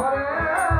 হরে